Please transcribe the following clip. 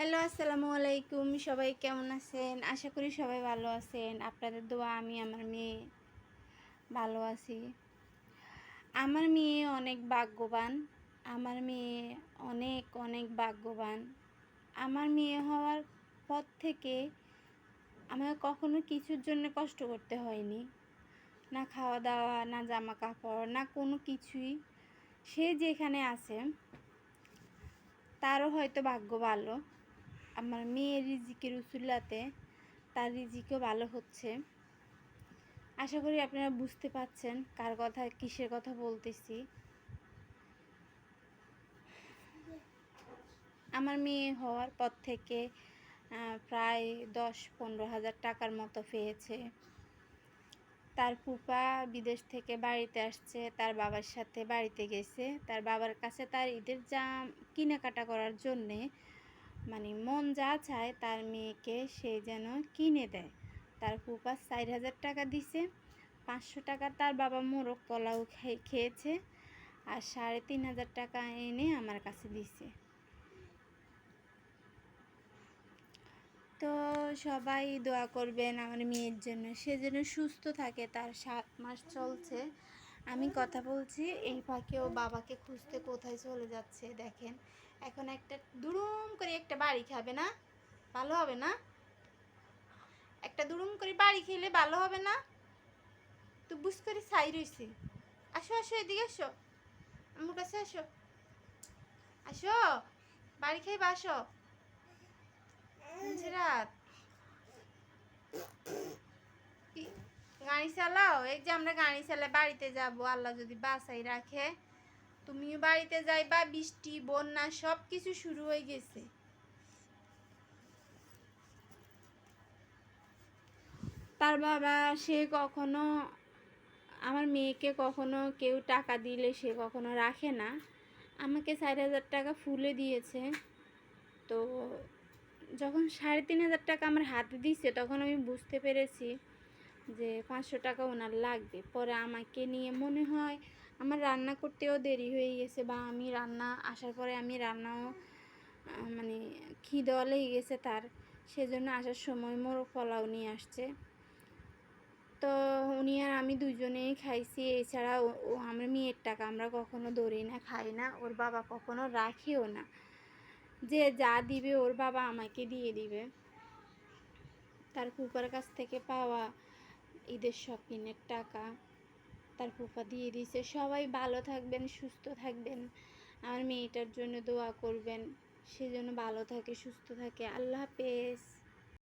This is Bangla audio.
হ্যালো, আসসালামু আলাইকুম। সবাই কেমন আছেন? আশা করি সবাই ভালো আছেন। আপনাদের দোয়া, আমি আমার মেয়ে ভালো আছি। আমার মেয়ে অনেক ভাগ্যবান। আমার মেয়ে অনেক অনেক ভাগ্যবান। আমার মেয়ে হওয়ার পর থেকে আমাকে কখনো কিছুর জন্য কষ্ট করতে হয়নি। না খাওয়া দাওয়া না জামা কাপড় না কোনো কিছুই। সে যেখানে আছে, তারও হয়তো ভাগ্য ভালো। আমার মেয়ের রিজিকের উসুল্লাতে তার রিজিকও ভালো হচ্ছে। আশা করি আপনারা বুঝতে পাচ্ছেন কার কথা, কিসের কথা বলতেছি। আমার মেয়ে হওয়ার পর থেকে প্রায় দশ পনেরো হাজার টাকার মতো পেয়েছে। তার ফুপা বিদেশ থেকে বাড়িতে আসছে, তার বাবার সাথে বাড়িতে গেছে। তার বাবার কাছে তার ঈদের জাম, কেনাকাটা করার জন্যে মানে মন যা চায় তার মেয়েকে সে যেন কিনে দেয়। তার ফুপা চার হাজার টাকা দিছে, পাঁচশো টাকা তার বাবা মোরগ পোলাও খেয়েছে আর সাড়ে তিন হাজার টাকা এনে আমার কাছে দিছে। তো সবাই দোয়া করবেন আমার মেয়ের জন্য, সে যেন সুস্থ থাকে, তার সাত মাস চলছে। আমি কথা বলছি, এই ফাঁকে ও বাবাকে খুঁজতে কোথায় চলে যাচ্ছে, দেখেন। এখন একটা দুরুম করে একটা বাড়ি খাবে না? ভালো হবে না? একটা দুরুম করে বাড়ি খেলে ভালো হবে না? তো বুঝ করে সাই রইছি। আসো আসো, এদিকে আসো। আমার কাছে আসো। আসো, বাড়ি খেয়ে আসো। রাত। গাড়ি চালাও? এই যে আমরা গাড়ি চালাই বাড়িতে যাব, আল্লাহ যদি বাসাই রাখে। তুমিও বাড়িতে যাইবা, বৃষ্টি, বন্যা সব কিছু শুরু হয়ে গেছে। তার বাবা, সে কখনো, আমার মেয়েকে কখনো কেউ টাকা দিলে সে কখনো রাখে না। আমাকে চার হাজার টাকা ফুলে দিয়েছে। তো যখন সাড়ে তিন হাজার টাকা আমার হাতে দিচ্ছে তখন আমি বুঝতে পেরেছি যে পাঁচশো টাকা ওনার লাগবে। পরে আমাকে নিয়ে মনে হয় আমার রান্না করতেও দেরি হয়ে গেছে বা আমি রান্না, আসার পরে আমি রান্নাও মানে খিদেওয়া লেগে গেছে তার। সেজন্য আসার সময় মোর পোলাও নিয়ে আসছে। তো উনি আর আমি দুজনেই খাইছি। এছাড়া ও আমার মেয়ের টাকা আমরা কখনো ধরি না, খাই না। ওর বাবা কখনো রাখিও না। যে যা দিবে ওর বাবা আমাকে দিয়ে দিবে। তার ফুপার কাছ থেকে পাওয়া ঈদের শপিংয়ের টাকা, তার ফুফা দিয়ে দিয়েছে। সবাই ভালো থাকবেন, সুস্থ থাকবেন। আমার মেয়েটার জন্য দোয়া করবেন, সে যেন ভালো থাকে, সুস্থ থাকে। আল্লাহ হাফেজ।